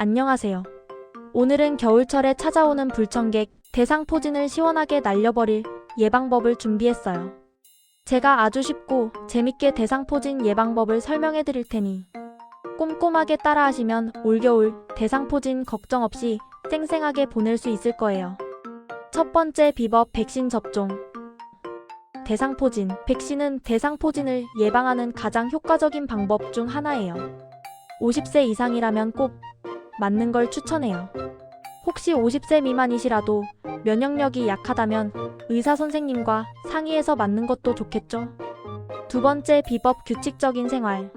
안녕하세요. 오늘은 겨울철에 찾아오는 불청객 대상포진을 시원하게 날려버릴 예방법을 준비했어요. 제가 아주 쉽고 재밌게 대상포진 예방법을 설명해 드릴 테니 꼼꼼하게 따라하시면 올겨울 대상포진 걱정 없이 쌩쌩하게 보낼 수 있을 거예요. 첫 번째 비법 백신 접종. 대상포진. 백신은 대상포진을 예방하는 가장 효과적인 방법 중 하나예요. 50세 이상이라면 꼭 맞는 걸 추천해요. 혹시 50세 미만이시라도 면역력이 약하다면 의사 선생님과 상의해서 맞는 것도 좋겠죠? 두 번째 비법 규칙적인 생활.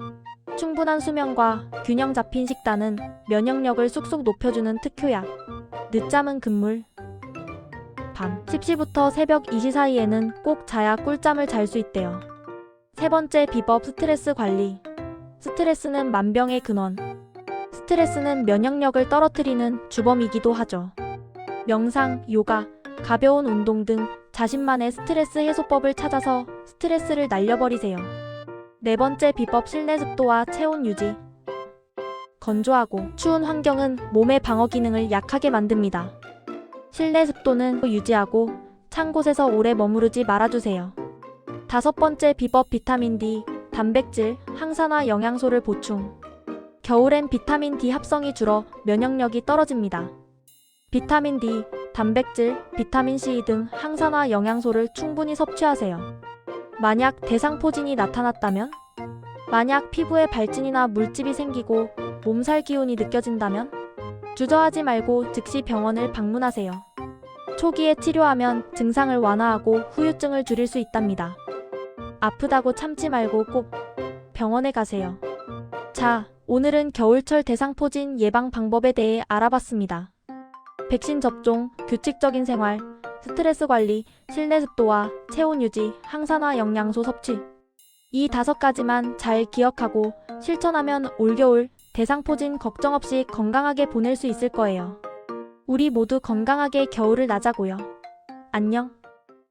충분한 수면과 균형 잡힌 식단은 면역력을 쑥쑥 높여주는 특효약. 늦잠은 금물. 밤 10시부터 새벽 2시 사이에는 꼭 자야 꿀잠을 잘 수 있대요. 세 번째 비법 스트레스 관리. 스트레스는 만병의 근원. 스트레스는 면역력을 떨어뜨리는 주범이기도 하죠. 명상, 요가, 가벼운 운동 등 자신만의 스트레스 해소법을 찾아서 스트레스를 날려버리세요. 네 번째 비법 실내 습도와 체온 유지. 건조하고 추운 환경은 몸의 방어 기능을 약하게 만듭니다. 실내 습도는 유지하고 찬 곳에서 오래 머무르지 말아주세요. 다섯 번째 비법 비타민 D, 단백질, 항산화 영양소를 보충. 겨울엔 비타민 D 합성이 줄어 면역력이 떨어집니다. 비타민 D, 단백질, 비타민 C 등 항산화 영양소를 충분히 섭취하세요. 만약 대상포진이 나타났다면? 만약 피부에 발진이나 물집이 생기고 몸살 기운이 느껴진다면? 주저하지 말고 즉시 병원을 방문하세요. 초기에 치료하면 증상을 완화하고 후유증을 줄일 수 있답니다. 아프다고 참지 말고 꼭 병원에 가세요. 자, 오늘은 겨울철 대상포진 예방 방법에 대해 알아봤습니다. 백신 접종, 규칙적인 생활, 스트레스 관리, 실내 습도와 체온 유지, 항산화 영양소 섭취. 이 다섯 가지만 잘 기억하고 실천하면 올겨울 대상포진 걱정 없이 건강하게 보낼 수 있을 거예요. 우리 모두 건강하게 겨울을 나자고요. 안녕.